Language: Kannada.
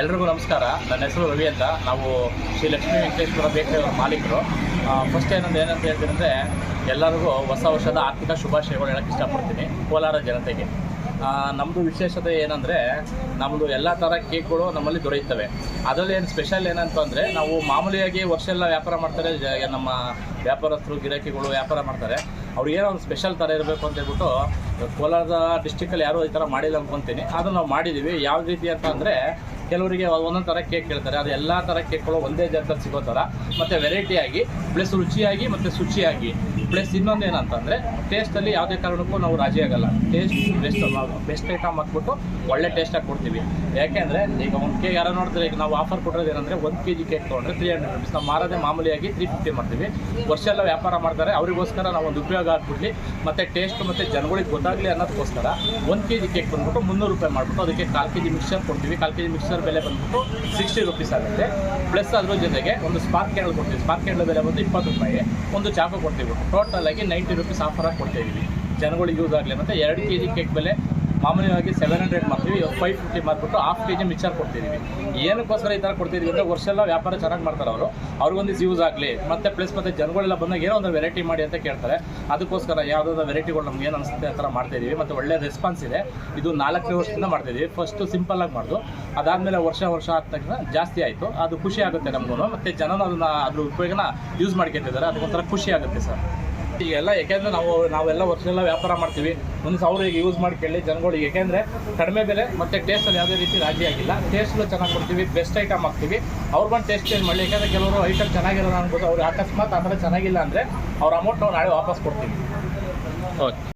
ಎಲ್ರಿಗೂ ನಮಸ್ಕಾರ. ನನ್ನ ಹೆಸರು ರವಿ ಅಂತ. ನಾವು ಶ್ರೀ ಲಕ್ಷ್ಮೀ ವೆಂಕಟೇಶ್ವರ ಬೇಕರಿ ಅವರ ಮಾಲೀಕರು. ಫಸ್ಟ್ ಏನಂದ್ರೆ ಏನಂತ ಹೇಳ್ತೀನಿ ಅಂದರೆ ಎಲ್ಲರಿಗೂ ಹೊಸ ವರ್ಷದ ಆರ್ಥಿಕ ಶುಭಾಶಯಗಳು ಹೇಳಕ್ಕೆ ಇಷ್ಟಪಡ್ತೀನಿ ಕೋಲಾರ ಜನತೆಗೆ. ನಮ್ಮದು ವಿಶೇಷತೆ ಏನಂದರೆ ನಮ್ಮದು ಎಲ್ಲ ಥರ ಕೇಕ್ಗಳು ನಮ್ಮಲ್ಲಿ ದೊರೆಯುತ್ತವೆ. ಅದರಲ್ಲಿ ಏನು ಸ್ಪೆಷಲ್ ಏನಂತಂದರೆ ನಾವು ಮಾಮೂಲಿಯಾಗಿ ವರ್ಷ ಎಲ್ಲ ವ್ಯಾಪಾರ ಮಾಡ್ತಾರೆ. ನಮ್ಮ ವ್ಯಾಪಾರಸ್ಥರು, ಗಿರಾಕಿಗಳು ವ್ಯಾಪಾರ ಮಾಡ್ತಾರೆ. ಅವ್ರು ಏನೋ ಒಂದು ಸ್ಪೆಷಲ್ ಥರ ಇರಬೇಕು ಅಂತ ಹೇಳ್ಬಿಟ್ಟು ಕೋಲಾರದ ಡಿಸ್ಟಿಕಲ್ಲಿ ಯಾರೂ ಈ ಥರ ಮಾಡಿಲ್ಲ ಅಂದ್ಕೊತೀನಿ ಅದನ್ನು ನಾವು ಮಾಡಿದ್ದೀವಿ ಯಾವ ರೀತಿ ಅಂತ ಅಂದರೆ ಕೆಲವರಿಗೆ ಒಂದೊಂದು ಥರ ಕೇಕ್ ಕೇಳ್ತಾರೆ ಅದು ಎಲ್ಲ ಥರ ಕೇಕ್ಗಳು ಒಂದೇ ಜಾಗದಲ್ಲಿ ಸಿಗೋ ಥರ ಮತ್ತು ವೆರೈಟಿಯಾಗಿ ಪ್ಲಸ್ ರುಚಿಯಾಗಿ ಮತ್ತು ಶುಚಿಯಾಗಿ. ಪ್ಲಸ್ ಇನ್ನೊಂದು ಏನಂತಂದರೆ ಟೇಸ್ಟಲ್ಲಿ ಯಾವುದೇ ಕಾರಣಕ್ಕೂ ನಾವು ರಾಜಿ ಆಗಲ್ಲ. ಟೇಸ್ಟ್ ಬೆಸ್ಟ್ ಬೆಸ್ಟ್ ಐಟಮ್ ಹಾಕ್ಬಿಟ್ಟು ಒಳ್ಳೆ ಟೇಸ್ಟಾಗಿ ಕೊಡ್ತೀವಿ. ಯಾಕೆಂದರೆ, ಈಗ ಒಂದು ಕೇಕ್ ಯಾರೋ ನೋಡಿದ್ರೆ, ಈಗ ನಾವು ಆಫರ್ ಕೊಡೋದು ಏನಂದರೆ, ಒಂದು ಕೆ ಜಿ ಕೇಕ್ ತೊಗೊಂಡ್ರೆ ತ್ರೀ ಹಂಡ್ರೆಡ್ ರುಪೀಸ್ ನಾವು ಮಾರೋದೇ ಮಾಮೂಲಿಯಾಗಿ ತ್ರೀ ಫಿಫ್ಟಿ ಮಾಡ್ತೀವಿ. ವರ್ಷ ಎಲ್ಲ ವ್ಯಾಪಾರ ಮಾಡ್ತಾರೆ. ಅವರಿಗೋಸ್ಕರ ನಾವು ಒಂದು ಉಪಯೋಗ ಆಗ್ಬಿಡ್ಲಿ. ಮತ್ತು ಟೇಸ್ಟ್ ಮತ್ತು ಜನಗಳಿಗೆ ಗೊತ್ತಾಗಲಿ ಅನ್ನೋದಕ್ಕೋಸ್ಕರ ಒಂದು ಕೆ ಜಿ ಕೇಕ್ ಬಂದ್ಬಿಟ್ಟು ಮುನ್ನೂರು ರೂಪಾಯಿ ಮಾಡಿಬಿಟ್ಟು ಅದಕ್ಕೆ ಕಾಲು ಕೆ ಜಿ ಮಿಕ್ಸರ್ ಕೊಡ್ತೀವಿ. ಕಾಲು ಕೆ ಜಿ ಮಿಕ್ಸರ್ ಬೆಲೆ ಬಂದ್ಬಿಟ್ಟು ಸಿಕ್ಸ್ಟಿ ರುಪೀಸ್ ಆಗುತ್ತೆ. ಪ್ಲಸ್ ಅದ್ರ ಜೊತೆಗೆ ಒಂದು ಸ್ಪಾರ್ಕ್ ಕ್ಯಾಂಡಲ್ ಕೊಡ್ತೀವಿ. ಸ್ಪಾರ್ಕ್ ಕ್ಯಾಂಡಲ್ ಬೆಲೆ ಬಂದು ಇಪ್ಪತ್ತು ರೂಪಾಯಿ. ಒಂದು ಚಾಕು ಕೊಡ್ತೀವಿ. ಟೋಟಲ್ ಆಗಿ ನೈಂಟಿ ರುಪೀಸ್ ಆಫರ್ ಆಗಿ ಕೊಡ್ತಾ ಇದ್ದೀವಿ ಜನಗಳಿಗೆ ಯೂಸ್ ಆಗಲಿ ಮತ್ತು ಎರಡು ಕೆ ಜಿ ಕೇಕ್ ಬೆಲೆ ಮಾಮೂಲಿಯಾಗಿ ಸೆವೆನ್ ಹಂಡ್ರೆಡ್ ಮಾಡ್ತೀವಿ ಫೈವ್ ಫಿಫ್ಟಿ ಮಾಡಿಬಿಟ್ಟು ಹಾಫ್ ಕೆ ಜಿ ಮಿಕ್ಸರ್ ಕೊಡ್ತಿದ್ದೀವಿ ಏನಕ್ಕೋಸ್ಕರ ಈ ಥರ ಕೊಡ್ತಿದ್ದೀವಿ ಅಂದರೆ ವರ್ಷ ಎಲ್ಲ ವ್ಯಾಪಾರ ಚೆನ್ನಾಗಿ ಮಾಡ್ತಾರೆ ಅವರು. ಅವ್ರಿಗೊಂದು ಯೂಸ್ ಆಗಲಿ, ಮತ್ತು ಪ್ಲಸ್ ಮತ್ತು ಜನಗಳೆಲ್ಲ ಬಂದಾಗ ಏನೋ ಒಂದು ವೆರೈಟಿ ಮಾಡಿ ಅಂತ ಕೇಳ್ತಾರೆ. ಅದಕ್ಕೋಸ್ಕರ ಯಾವುದಾದ್ರು ವೆರೈಟಿಗಳು ನಮ್ಗೆ ಏನು ಅನಿಸುತ್ತೆ ಆ ಥರ ಮಾಡ್ತಾಯಿದ್ದೀವಿ ಮತ್ತು ಒಳ್ಳೆ ರೆಸ್ಪಾನ್ಸ್ ಇದೆ. ಇದು ನಾಲ್ಕನೇ ವರ್ಷದಿಂದ ಮಾಡ್ತಾಯಿದ್ದೀವಿ ಫಸ್ಟು ಸಿಂಪಲ್ಲಾಗಿ ಮಾಡ್ದು. ಅದಾದಮೇಲೆ ವರ್ಷ ವರ್ಷ ಆದ ತಕ್ಷಣ ಜಾಸ್ತಿ ಆಯಿತು. ಅದು ಖುಷಿ ಆಗುತ್ತೆ ನಮಗೂ ಮತ್ತು ಜನನ ಅದನ್ನು, ಅದ್ರ ಉಪಯೋಗನ ಯೂಸ್ ಮಾಡ್ಕೊತಿದ್ದಾರೆ ಅದಕ್ಕೊಂಥರ ಖುಷಿ ಆಗುತ್ತೆ ಸರ್. ಈಗೆಲ್ಲ ಯಾಕೆಂದ್ರೆ ನಾವು, ನಾವೆಲ್ಲ ವರ್ಷದಲ್ಲ ವ್ಯಾಪಾರ ಮಾಡ್ತೀವಿ. ಒಂದು ಸಾವಿರ ಈಗ ಯೂಸ್ ಮಾಡಿ ಕೇಳಿ ಜನಗಳಿಗೆ. ಯಾಕೆಂದ್ರೆ ಕಡಿಮೆ ಬೆಲೆ ಮತ್ತೆ ಟೇಸ್ಟಲ್ಲಿ ಯಾವುದೇ ರೀತಿ ರಾಜಿ ಆಗಿಲ್ಲ. ಟೇಸ್ಟ್ಲು ಚೆನ್ನಾಗಿ ಕೊಡ್ತೀವಿ ಬೆಸ್ಟ್ ಐಟಮ್ ಹಾಕ್ತೀವಿ. ಅವ್ರು ಬಂದು ಟೇಸ್ಟ್ ಚೇಂಜ್ ಮಾಡಿ ಯಾಕಂದ್ರೆ ಕೆಲವರು ಐಟಮ್ ಚೆನ್ನಾಗಿರೋಲ್ಲ ಅನ್ಬೋದು. ಅವ್ರು ಅಕಸ್ಮಾತ್ ಆ ಥರ ಚೆನ್ನಾಗಿಲ್ಲ ಅಂದರೆ ಅವ್ರ ಅಮೌಂಟ್ ನಾವು ನಾಳೆ ವಾಪಸ್ ಕೊಡ್ತೀವಿ. ಓಕೆ.